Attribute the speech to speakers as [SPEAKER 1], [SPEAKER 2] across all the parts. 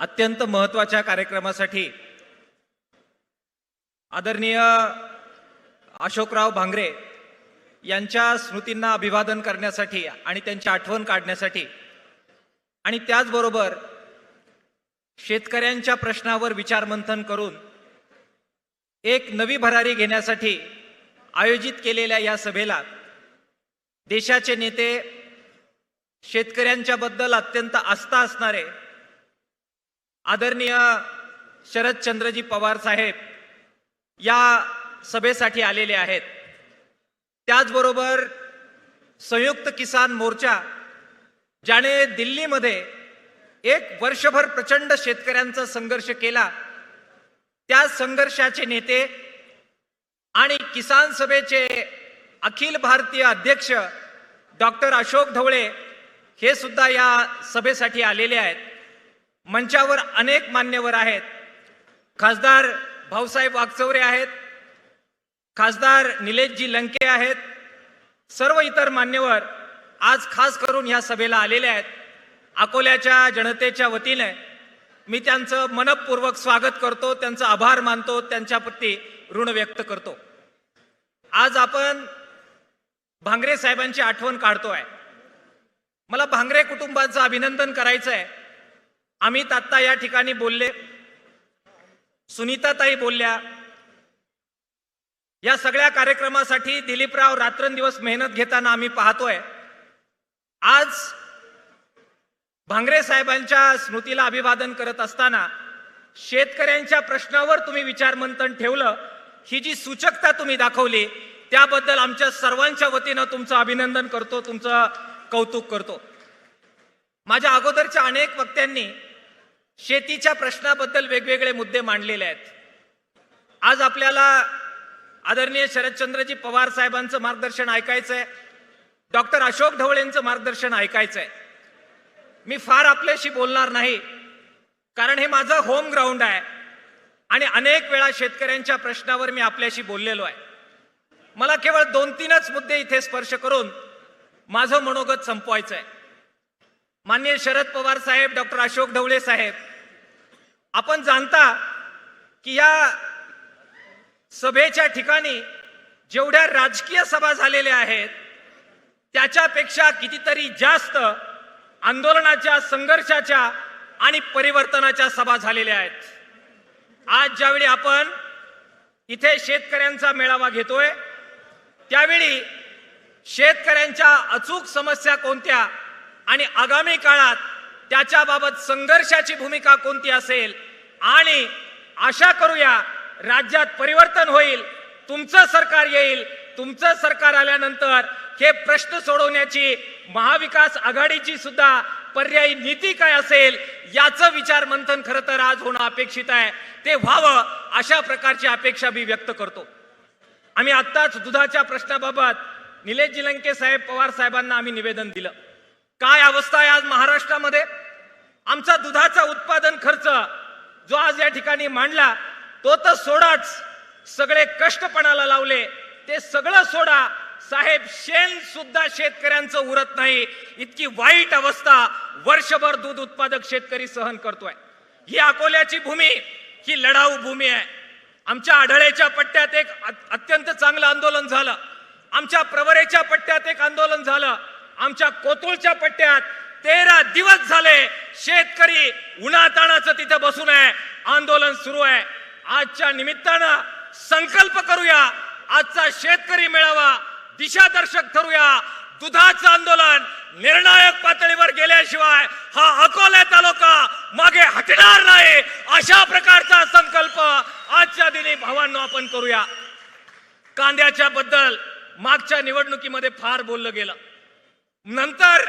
[SPEAKER 1] अत्यंत महत्त्वाच्या कार्यक्रमासाठी आदरणीय अशोकराव भांगरे यांच्या स्मृतींना अभिवादन करण्यासाठी आणि त्यांची आठवण काढण्यासाठी आणि त्याचबरोबर शेतकऱ्यांच्या प्रश्नावर विचारमंथन करून एक नवी भरारी घेण्यासाठी आयोजित केलेल्या या सभेला देशाचे नेते शेतकऱ्यांच्याबद्दल अत्यंत आस्था असणारे आदरणीय शरदचंद्रजी पवार साहेब या सभेसाठी आलेले आहेत. त्याचबरोबर संयुक्त किसान मोर्चा ज्याने दिल्लीमध्ये एक वर्षभर प्रचंड शेतकऱ्यांचा संघर्ष केला. त्या संघर्षाचे नेते आणि किसान सभेचे अखिल भारतीय अध्यक्ष डॉक्टर अशोक ढवळे हे सुद्धा या सभेसाठी आलेले आहेत. मंचावर अनेक मान्यवर आहेत. खासदार भाऊसाहेब वागचौरे आहेत. खासदार निलेशजी लंके आहेत. सर्व इतर मान्यवर आज खास करून ह्या सभेला आलेले आहेत. अकोल्याच्या जनतेच्या वतीने मी त्यांचं मनपूर्वक स्वागत करतो त्यांचा आभार मानतो त्यांच्याप्रती ऋण व्यक्त करतो. आज आपण भांगरे साहेबांची आठवण काढतो आहे मला भांगरे कुटुंबाचं अभिनंदन करायचं आहे अमित आत्ता या ठिकाणी बोलले सुनीताताई बोलल्या या सगळ्या कार्यक्रमासाठी दिलीपराव रात्रंदिवस मेहनत घेताना आम्ही पाहतोय. आज भांगरे साहेबांच्या स्मृतीला अभिवादन करत असताना शेतकऱ्यांच्या प्रश्नावर तुम्ही विचारमंथन ठेवलं. ही जी सूचकता तुम्ही दाखवली त्याबद्दल आमच्या सर्वांच्या वतीनं तुमचं अभिनंदन करतो तुमचं कौतुक करतो. माझ्या अगोदरच्या अनेक वक्त्यांनी शेतीच्या प्रश्नाबद्दल वेगवेगळे मुद्दे मांडलेले आहेत. आज आपल्याला आदरणीय शरदचंद्रजी पवार साहेबांचं मार्गदर्शन ऐकायचं आहे डॉक्टर अशोक ढवळेंचं मार्गदर्शन ऐकायचं आहे मी फार आपल्याशी बोलणार नाही कारण हे माझं होम ग्राउंड आहे आणि अनेक वेळा शेतकऱ्यांच्या प्रश्नावर मी आपल्याशी बोललेलो आहे. मला केवळ दोन तीनच मुद्दे इथे स्पर्श करून माझं मनोगत संपवायचं आहे माननीय शरद पवार साहेब डॉक्टर अशोक ढवळे साहेब आपण जाणता की या सभेच्या ठिकाणी जेवढ्या राजकीय सभा झालेल्या आहेत त्याच्यापेक्षा कितीतरी जास्त आंदोलनाच्या संघर्षाच्या आणि परिवर्तनाच्या सभा झालेल्या आहेत. आज ज्यावेळी आपण इथे शेतकऱ्यांचा मेळावा घेतोय त्यावेळी शेतकऱ्यांच्या अचूक समस्या कोणत्या आणि आगामी काळात त्याच्याबाबत संघर्षाची भूमिका कोणती असेल आणि आशा करूया राज्यात परिवर्तन होईल तुमचं सरकार येईल तुमचं सरकार आल्यानंतर हे प्रश्न सोडवण्याची महाविकास आघाडीची सुद्धा पर्यायी नीती काय असेल याचं विचार मंथन खरं तर आज होणं अपेक्षित आहे. ते व्हावं अशा प्रकारची अपेक्षा मी व्यक्त करतो. आम्ही आत्ताच दुधाच्या प्रश्नाबाबत निलेश जिलंके साहेब पवार साहेबांना आम्ही निवेदन दिलं. काय अवस्था आहे आज महाराष्ट्रामध्ये? आमचा दुधाचा उत्पादन खर्च जो आज या ठिकाणी मांडला तो तर सोडाच. सगळे कष्टपणाला लावले. ते सगळं सोडा. साहेब शेण सुद्धा शेतकऱ्यांचं उरत नाही. इतकी वाईट अवस्था वर्षभर दूध उत्पादक शेतकरी सहन करतोय. ही अकोल्याची भूमी ही लढाऊ भूमी आहे. आमच्या आढळेच्या पट्ट्यात एक अत्यंत चांगलं आंदोलन झालं. आमच्या प्रवरेच्या पट्ट्यात एक आंदोलन झालं. आमच्या कोतुळच्या पट्ट्यात तेरा दिवस झाले. शेतकरी उन्हाताणाचं तिथे बसून आहे. आंदोलन सुरू आहे. आजच्या निमित्तानं संकल्प करूया. आजचा शेतकरी मेळावा दिशादर्शक ठरूया. दुधाचं आंदोलन निर्णायक पातळीवर गेल्याशिवाय हा अकोला तालुका मागे हटणार नाही अशा प्रकारचा संकल्प आजच्या दिनी भावांनो आपण करूया. कांद्याच्या बद्दल मागच्या निवडणुकीमध्ये फार बोललं गेलं. नंतर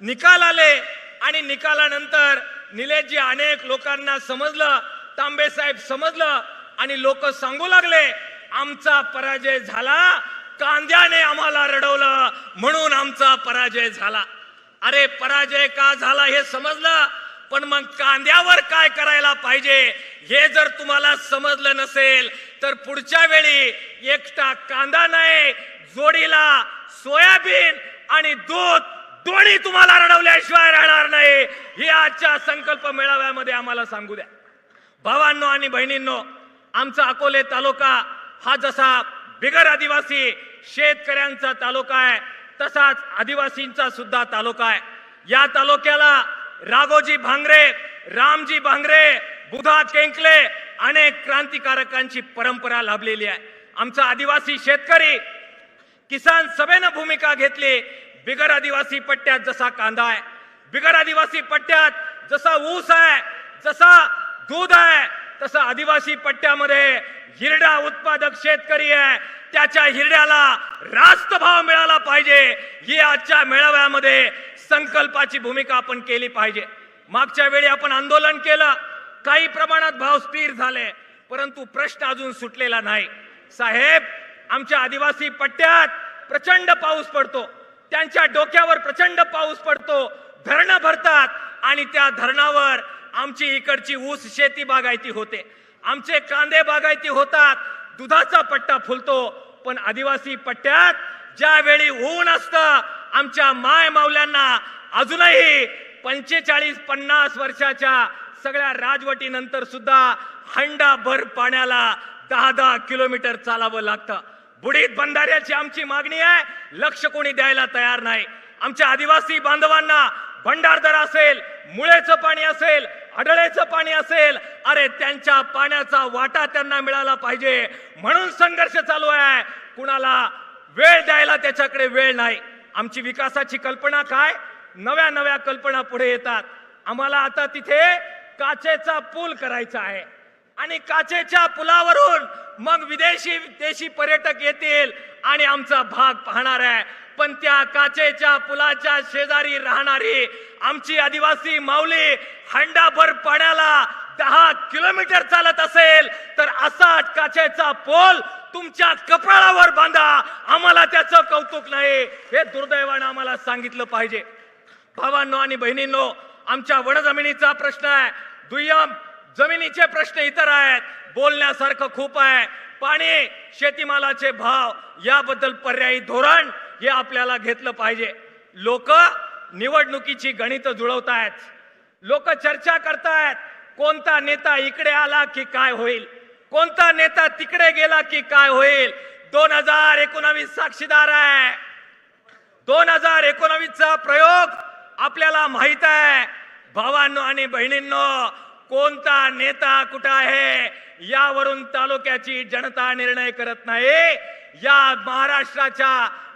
[SPEAKER 1] निकाल आले. आणि निकालानंतर निलेशजी अनेक लोकांना समजलं तांबे साहेब समजलं आणि लोक सांगू लागले आमचा पराजय झाला कांद्याने आम्हाला रडवलं म्हणून आमचा पराजय झाला. अरे पराजय का झाला हे समजलं पण मग कांद्यावर काय करायला पाहिजे हे जर तुम्हाला समजलं नसेल तर पुढच्या वेळी एकटा कांदा नाही जोडीला सोयाबीन आणि दूध दोन्ही तुम्हाला रडवल्याशिवाय राहणार नाही. हे आजच्या संकल्प मेळाव्यामध्ये आम्हाला सांगू द्या. भावांनो आणि बहिणींनो आमचा अकोले तालुका हा जसा बिगर आदिवासी शेतकऱ्यांचा तालुका आहे तसाच आदिवासींचा सुद्धा तालुका आहे. या तालुक्याला राघोजी भांगरे रामजी भांगरे बुधा केंकले अनेक क्रांतिकारकांची परंपरा लाभलेली आहे. आमचा आदिवासी शेतकरी किसान सभेनं भूमिका घेतली बिगर आदिवासी पट्ट्यात जसा कांदा आहे बिगर आदिवासी पट्ट्यात जसा ऊस आहे जसा दूध आहे तसा आदिवासी पट्ट्यामध्ये हिरडा उत्पादक शेतकरी आहे त्याच्या हिरड्याला रास्त भाव मिळाला पाहिजे. ही आजच्या मेळाव्यामध्ये संकल्पाची भूमिका आपण केली पाहिजे. मागच्या वेळी आपण आंदोलन केलं काही प्रमाणात भाव स्थिर झाले परंतु प्रश्न अजून सुटलेला नाही. साहेब आमच्या आदिवासी पट्ट्यात प्रचंड पाऊस पडतो. त्यांच्या डोक्यावर प्रचंड पाऊस पडतो धरणं भरतात आणि त्या धरणावर आमची इकडची ऊस शेती बागायती होते. आमचे कांदे बागायती होतात दुधाचा पट्टा फुलतो पण आदिवासी पट्ट्यात ज्यावेळी ऊन असतं आमच्या माय मावल्यांना अजूनही पंचेचाळीस पन्नास वर्षाच्या सगळ्या राजवटीनंतर सुद्धा हंडाभर पाण्याला दहा दहा किलोमीटर चालावं लागतं. बुडीत बंधाऱ्याची आमची मागणी आहे. लक्ष कोणी द्यायला तयार नाही. आमच्या आदिवासी बांधवांना भंडारदर असेल मुळेचं पाणी असेल अडळेचं पाणी असेल अरे त्यांच्या पाण्याचा वाटा त्यांना मिळाला पाहिजे. म्हणून संघर्ष चालू आहे. कुणाला वेळ द्यायला त्याच्याकडे वेळ नाही. आमची विकासाची कल्पना काय? नव्या नव्या कल्पना पुढे येतात. आम्हाला आता तिथे काचेचा पूल करायचा आहे. आणि काचेच्या पुलावरून मग विदेशी देशी पर्यटक येतील आणि आमचा भाग पाहणार आहे. पण त्या काचेच्या पुलाच्या शेजारी राहणारी आमची आदिवासी माऊली हंडाभर पाण्याला दहा किलोमीटर चालत असेल तर असा काचेचा पोल तुमच्या कपाळावर बांधा. आम्हाला त्याचं कौतुक नाही. हे दुर्दैवानं आम्हाला सांगितलं पाहिजे. भावांनो आणि बहिणींनो आमच्या वनजमिनीचा प्रश्न आहे. दुय्यम जमिनीचे प्रश्न इतर आहेत. बोलण्यासारखं खूप आहे. पाणी शेतीमालाचे भाव याबद्दल पर्यायी धोरण हे आपल्याला घेतलं पाहिजे. लोक निवडणुकीची गणित जुळवतायत. लोक चर्चा करतायत. कोणता नेता इकडे आला की काय होईल? कोणता नेता तिकडे गेला की काय होईल? दोन हजार एकोणावीस साक्षीदार आहे. दोन हजार एकोणावीस चा प्रयोग आपल्याला माहीत आहे. भावांनो आणि बहिणींनो कोणता नेता कुठं आहे यावरून तालुक्याची जनता निर्णय करत नाही. या महाराष्ट्राच्या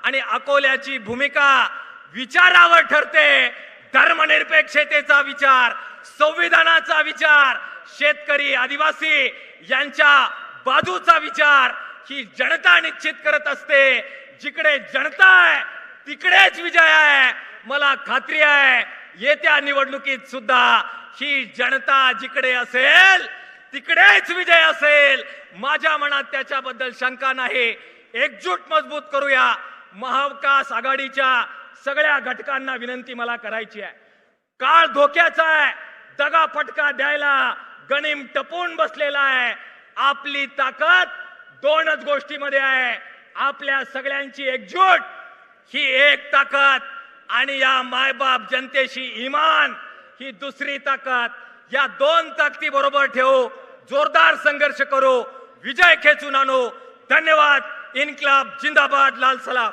[SPEAKER 1] आणि अकोल्याची भूमिका विचारावर ठरते. धर्मनिरपेक्षतेचा विचार संविधानाचा विचार शेतकरी आदिवासी यांच्या बाजूचा विचार ही जनता निश्चित करत असते. जिकडे जनता आहे तिकडेच विजय आहे. मला खात्री आहे येत्या निवडणुकीत सुद्धा ही जनता जिकडे असेल तिकडेच विजय असेल. माझ्या मनात त्याच्याबद्दल शंका नाही. एकजूट मजबूत करूया. महाविकास आघाडीच्या सगळ्या घटकांना विनंती मला करायची आहे. काळ धोक्याचा आहे. दगा फटका द्यायला गणिम टपून बसलेला आहे. आपली ताकद दोनच गोष्टीमध्ये आहे. आपल्या सगळ्यांची एकजूट ही एक ताकद आणि या मायबाप जनतेशी इमान ही दुसरी ताकद. या दोन ताकदी बरोबर ठेवू. जोरदार संघर्ष करू. विजय खेचून आणू. धन्यवाद. इन्क्लाब जिंदाबाद लाल सलाम.